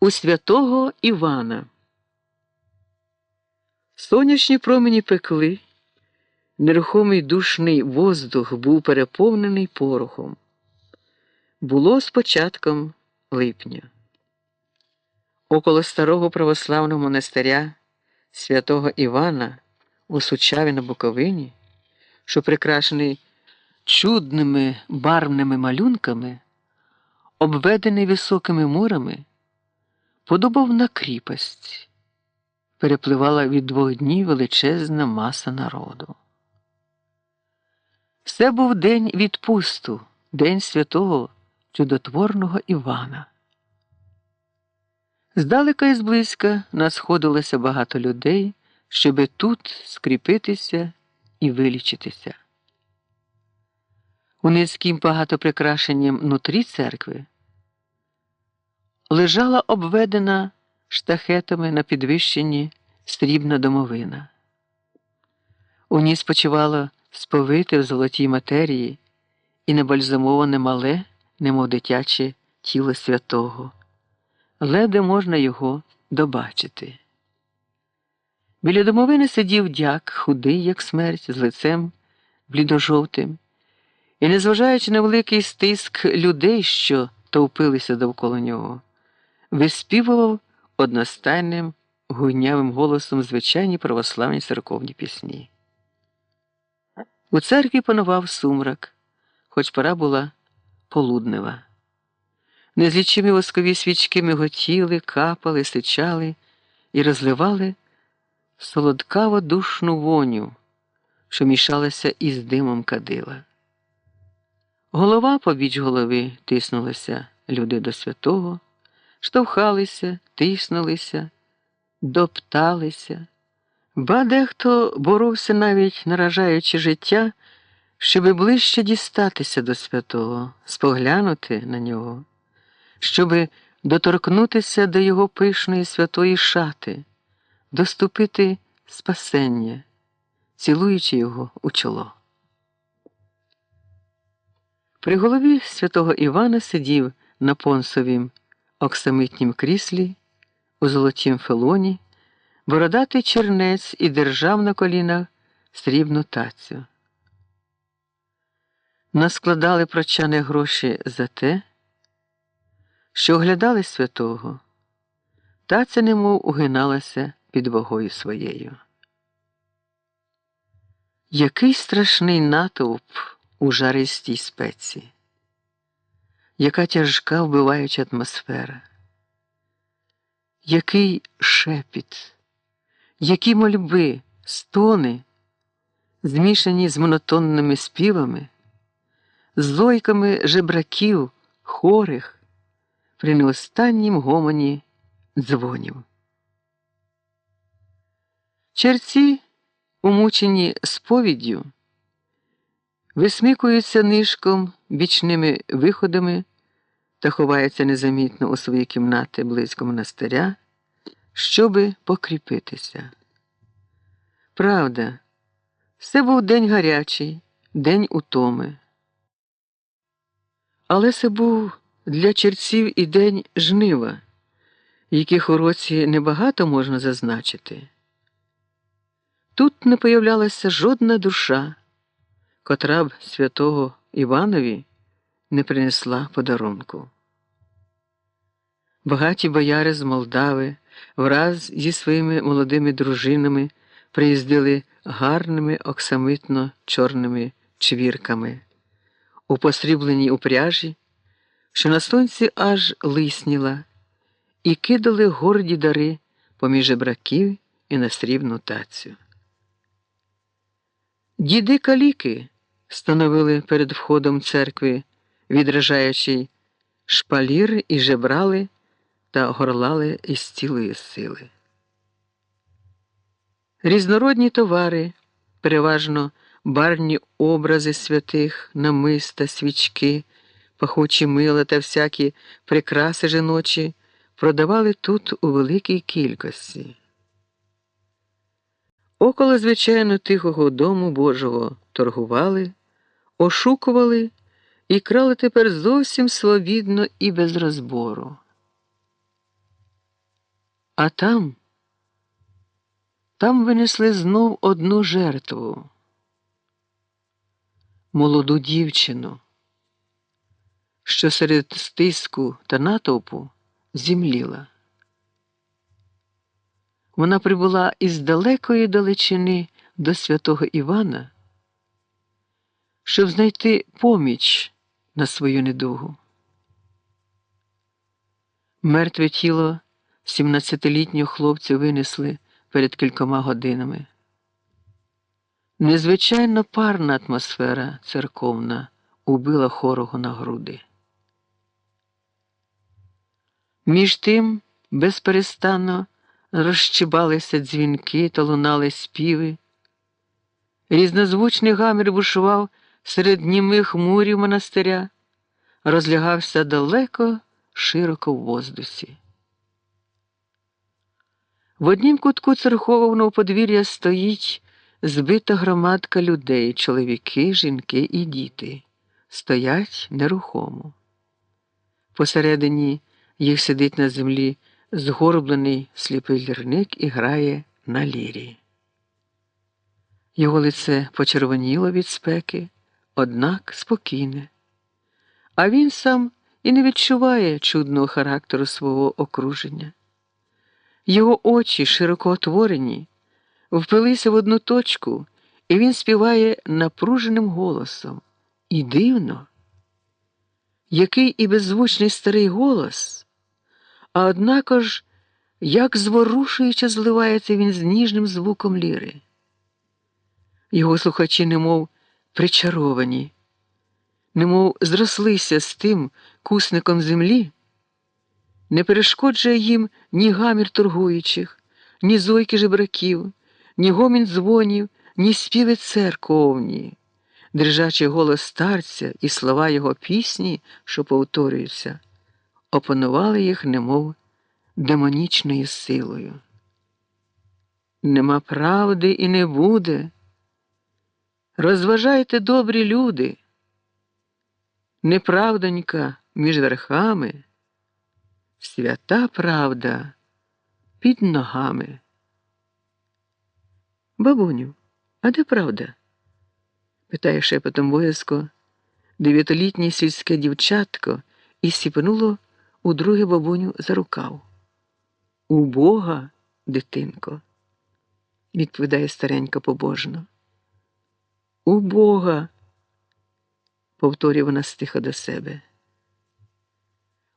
у святого Івана. Сонячні промені пекли, нерухомий душний воздух був переповнений порохом. Було з початком липня. Около старого православного монастиря святого Івана у Сучаві на Буковині, що прикрашений чудними барвними малюнками, обведений високими мурами, подобав на кріпость, перепливала від двох днів величезна маса народу. Це був день відпусту, день святого чудотворного Івана. Здалека і зблизька насходилося багато людей, щоби тут скріпитися і вилічитися. У низькім багато прикрашенням нутрі церкви лежала обведена штахетами на підвищенні срібна домовина. У ній спочивало сповите в золотій матерії і небальзамоване мале, немов дитяче тіло святого, леде можна його добачити. Біля домовини сидів дяк, худий, як смерть, з лицем блідожовтим, і, незважаючи на великий стиск людей, що товпилися довкола нього, виспівував одностайним гуйнявим голосом звичайні православні церковні пісні. У церкві панував сумрак, хоч пора була полуднева. Незлічимі воскові свічки миготіли, капали, сичали і розливали солодкаво душну воню, що мішалася із димом кадила. Голова побіч голови тиснулася люди до святого, штовхалися, тиснулися, допталися, ба дехто боровся навіть наражаючи життя, щоби ближче дістатися до святого, споглянути на нього, щоби доторкнутися до його пишної святої шати, доступити спасення, цілуючи його у чоло. При голові святого Івана сидів на понсовім оксамитнім кріслі у золотім фелоні, бородатий чернець і держав на колінах срібну тацю. Наскладали прочани гроші за те, що оглядали святого, таця немов угиналася під вагою своєю. Який страшний натовп у жаристій спеці, яка тяжка вбиваюча атмосфера, який шепіт, які мольби, стони, змішані з монотонними співами, з зойками жебраків, хорих, при неостаннім гомоні дзвонів. Черці, умучені сповіддю, висмикуються нишком бічними виходами та ховаються незамітно у свої кімнати близько монастиря, щоби покріпитися. Правда, це був день гарячий, день утоми. Але це був для черців і день жнива, яких у році небагато можна зазначити. Тут не появлялася жодна душа, котра б святого Іванові не принесла подарунку. Багаті бояри з Молдави враз зі своїми молодими дружинами приїздили гарними оксамитно чорними чвірками, у посрібленій упряжі, що на сонці аж лисніла, і кидали горді дари поміж браків і на срібну тацю. Діди каліки становили перед входом церкви, відражаючи шпалір і жебрали та горлали із цілої сили. Різнородні товари, переважно барні образи святих, намиста, свічки, пахучі мила та всякі прикраси жіночі продавали тут у великій кількості. Около звичайно тихого дому Божого торгували, ошукували і крали тепер зовсім свобідно і без розбору. А там, там винесли знов одну жертву молоду дівчину, що серед стиску та натовпу зімліла. Вона прибула із далекої далечини до святого Івана, щоб знайти поміч на свою недугу. Мертве тіло 17-літнього хлопця винесли перед кількома годинами. Незвичайно парна атмосфера церковна убила хорого на груди. Між тим безперестанно розчибалися дзвінки та лунали співи. Різнозвучний гамір бушував серед німих мурів монастиря, розлягався далеко, широко в воздусі. В однім кутку церковного подвір'я стоїть збита громадка людей, чоловіки, жінки і діти, стоять нерухомо. Посередині їх сидить на землі згорблений сліпий лірник і грає на лірі. Його лице почервоніло від спеки, однак спокійне. А він сам і не відчуває чудного характеру свого окруження. Його очі широко отворені, впилися в одну точку, і він співає напруженим голосом. І дивно, який і беззвучний старий голос, а однако ж, як зворушуюче зливається він з ніжним звуком ліри. Його слухачі, немов причаровані, немов зрослися з тим кусником землі, не перешкоджує їм ні гамір торгуючих, ні зойки жебраків, ні гомін дзвонів, ні співи церковні, дрижачий голос старця і слова його пісні, що повторюються, опанували їх, немов демонічною силою. Нема правди і не буде. Розважайте добрі люди. Неправдонька між верхами, свята правда під ногами. Бабуню, а де правда? питає шепотом боязко дев'ятилітнє сільське дівчатко і сіпнуло у друге бабуню за рукав. У Бога, дитинко, відповідає старенька побожно. У Бога, повторює вона стихо до себе.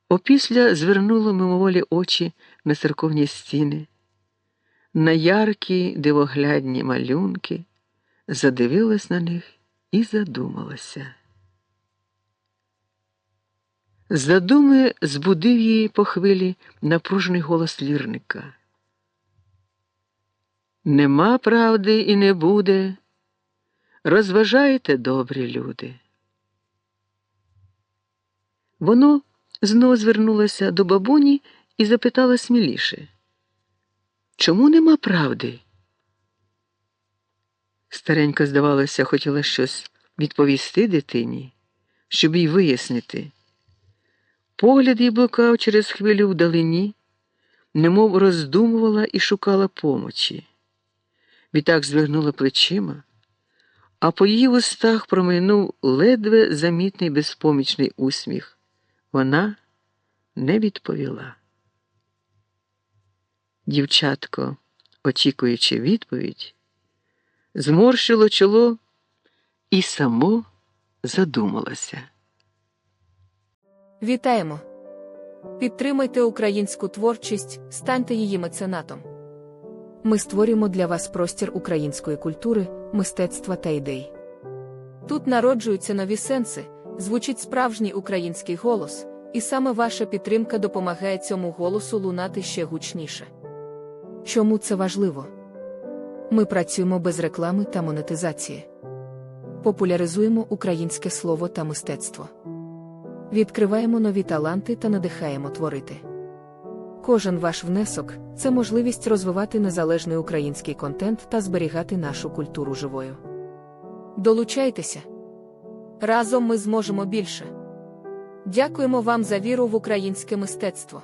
Опісля звернуло мимоволі очі на церковні стіни, на яркі дивоглядні малюнки, задивилась на них і задумалася. Задуми збудив її по хвилі напружений голос лірника. Нема правди і не буде. Розважайте, добрі люди. Воно знову звернулося до бабуні і запитала сміліше. Чому нема правди? Старенька, здавалося, хотіла щось відповісти дитині, щоб їй вияснити. Погляд їй блукав через хвилю вдалині, немов роздумувала і шукала помочі. Відтак звигнула плечима, а по її устах промайнув ледве замітний безпомічний усміх. Вона не відповіла. Дівчатко, очікуючи відповідь, зморщило чоло і само задумалося. Вітаємо! Підтримайте українську творчість, станьте її меценатом. Ми створюємо для вас простір української культури, мистецтва та ідей. Тут народжуються нові сенси, звучить справжній український голос, і саме ваша підтримка допомагає цьому голосу лунати ще гучніше. Чому це важливо? Ми працюємо без реклами та монетизації. Популяризуємо українське слово та мистецтво. Відкриваємо нові таланти та надихаємо творити. Кожен ваш внесок це можливість розвивати незалежний український контент та зберігати нашу культуру живою. Долучайтеся! Разом ми зможемо більше. Дякуємо вам за віру в українське мистецтво.